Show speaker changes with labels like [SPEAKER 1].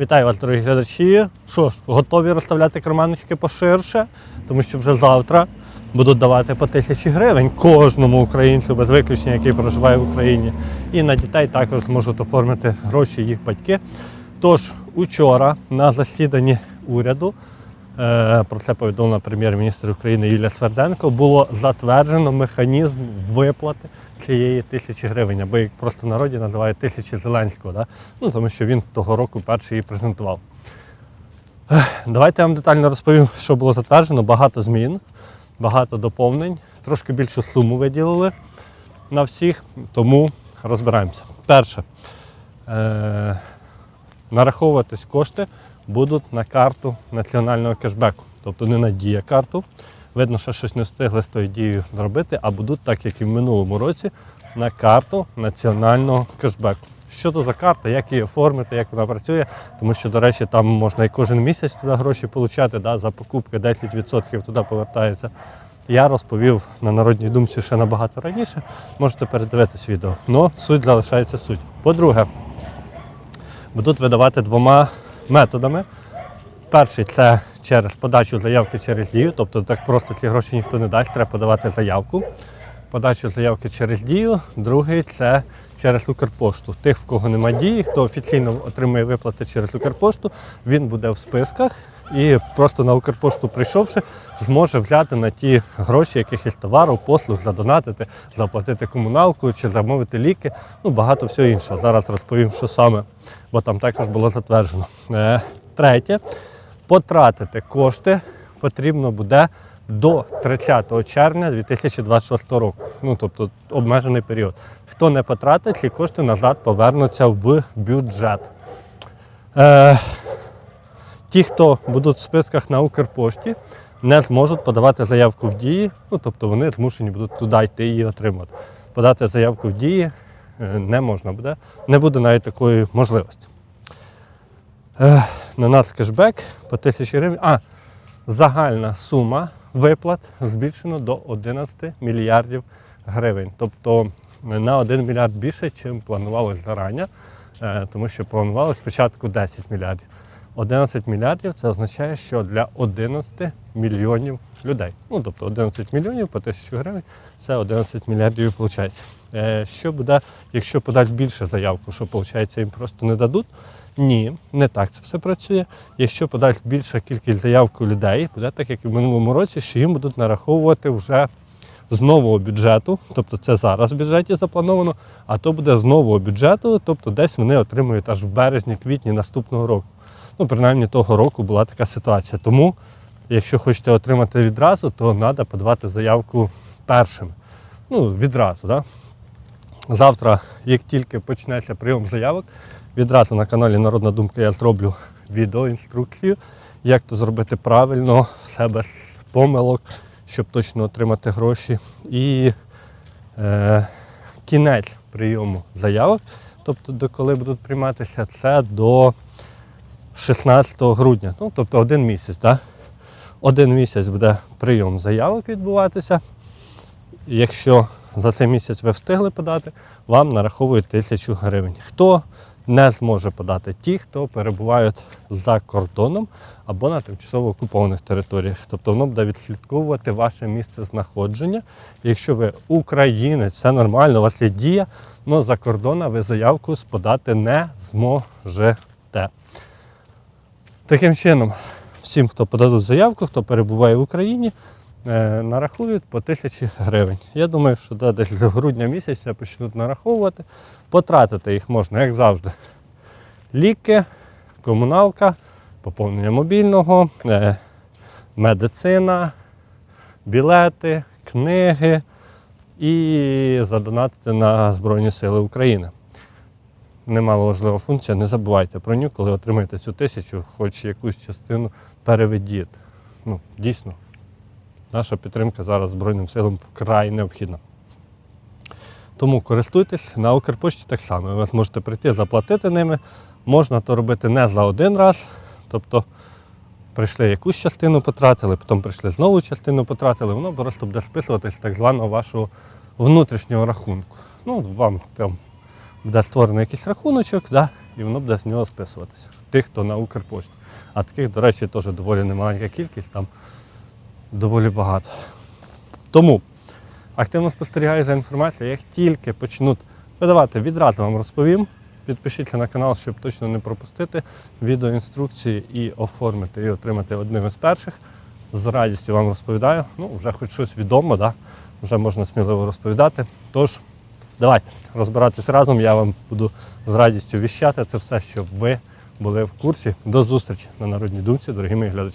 [SPEAKER 1] Вітаю вас, дорогі глядачі. Що ж, готові розставляти карманочки поширше, тому що вже завтра будуть давати по тисячі гривень кожному українцю без виключення, який проживає в Україні. І на дітей також зможуть оформити гроші їх батьки. Тож, учора на засіданні уряду, про це повідомила прем'єр-міністр України Юлія Сверденко, було затверджено механізм виплати цієї тисячі гривень, або як просто в народі називають тисячі Зеленського, да? ну, тому що він того року перший її презентував. Давайте я вам детально розповім, що було затверджено. Багато змін, багато доповнень, трошки більшу суму виділили на всіх, тому розбираємося. Перше, е- нараховуватись кошти будуть на карту національного кешбеку, тобто не на дія карту. Видно, що щось не встигли з тою дією зробити, а будуть, так як і в минулому році, на карту національного кешбеку. Що то за карта, як її оформити, як вона працює, тому що, до речі, там можна і кожен місяць туди гроші отримати, да, за покупки 10% туди повертається. Я розповів на народній думці ще набагато раніше. Можете передивитись відео. Но суть залишається суть. По-друге, будуть видавати двома методами. Перший це через подачу заявки через дію, тобто так просто ці гроші ніхто не дасть, треба подавати заявку. Подачу заявки через дію. Другий це через Укрпошту. Тих, в кого немає дії, хто офіційно отримує виплати через Укрпошту, він буде в списках і просто на Укрпошту прийшовши, зможе взяти на ті гроші якихось товарів, послуг, задонатити, заплатити комуналку чи замовити ліки, ну багато всього іншого. Зараз розповім, що саме, бо там також було затверджено. Е, Третє, потратити кошти потрібно буде до 30 червня 2026 року. Ну тобто обмежений період. Хто не потратить, ці кошти назад повернуться в бюджет. Е, ті, хто будуть в списках на Укрпошті, не зможуть подавати заявку в дії, ну тобто вони змушені будуть туди йти і отримати. Подати заявку в дії е, не можна буде, не буде навіть такої можливості. Е, на нас кешбек по 1000 гривень. А, загальна сума виплат збільшено до 11 мільярдів гривень. Тобто на 1 мільярд більше, чим планувалось зарані, е, тому що планувалось спочатку 10 мільярдів. 11 мільярдів це означає, що для 11 мільйонів людей. Ну, тобто 11 мільйонів по 1000 гривень це 11 мільярдів виходить. Е, Що буде, якщо подасть більше заявку, що виходить, їм просто не дадуть? Ні, не так це все працює. Якщо подасть більша кількість заявок у людей, буде так, як і в минулому році, що їм будуть нараховувати вже з нового бюджету, тобто це зараз в бюджеті заплановано, а то буде з нового бюджету, тобто десь вони отримують аж в березні-квітні наступного року. Ну, принаймні того року була така ситуація. Тому, якщо хочете отримати відразу, то треба подавати заявку першим. Ну, відразу? Да? Завтра, як тільки почнеться прийом заявок, відразу на каналі Народна Думка я зроблю відеоінструкцію, як то зробити правильно, все без помилок, щоб точно отримати гроші. І е, кінець прийому заявок, тобто до коли будуть прийматися, це до 16 грудня, ну, тобто один місяць. Да? Один місяць буде прийом заявок відбуватися. Якщо за цей місяць ви встигли подати, вам нараховують тисячу гривень. Хто не зможе подати? Ті, хто перебувають за кордоном або на тимчасово окупованих територіях. Тобто воно буде відслідковувати ваше місце знаходження. Якщо ви українець, все нормально, у вас є дія, але за кордоном ви заявку подати не зможете. Таким чином, всім, хто подадуть заявку, хто перебуває в Україні, нарахують по тисячі гривень. Я думаю, що да, десь з грудня місяця почнуть нараховувати. Потратити їх можна, як завжди. Ліки, комуналка, поповнення мобільного, е, медицина, білети, книги і задонатити на Збройні Сили України. Немало важлива функція, не забувайте про нього, коли отримаєте цю тисячу, хоч якусь частину переведіть. Ну, дійсно, наша підтримка зараз Збройним силам вкрай необхідна. Тому користуйтесь на Укрпошті так само. Ви зможете прийти, заплатити ними. Можна то робити не за один раз. Тобто прийшли якусь частину, потратили, потім прийшли знову частину, потратили, воно просто буде списуватись так званого вашого внутрішнього рахунку. Ну, вам там буде створений якийсь рахуночок, да, і воно буде з нього списуватися. тих, хто на Укрпошті. А таких, до речі, теж доволі немаленька кількість, там доволі багато. Тому активно спостерігаю за інформацією. Як тільки почнуть видавати, відразу вам розповім. Підпишіться на канал, щоб точно не пропустити відеоінструкції і оформити і отримати одним із перших. З радістю вам розповідаю. Ну, вже хоч щось відомо, да? вже можна сміливо розповідати. Тож, давайте розбиратись разом. Я вам буду з радістю віщати це все, щоб ви були в курсі. До зустрічі на народній думці, дорогі мої глядачі.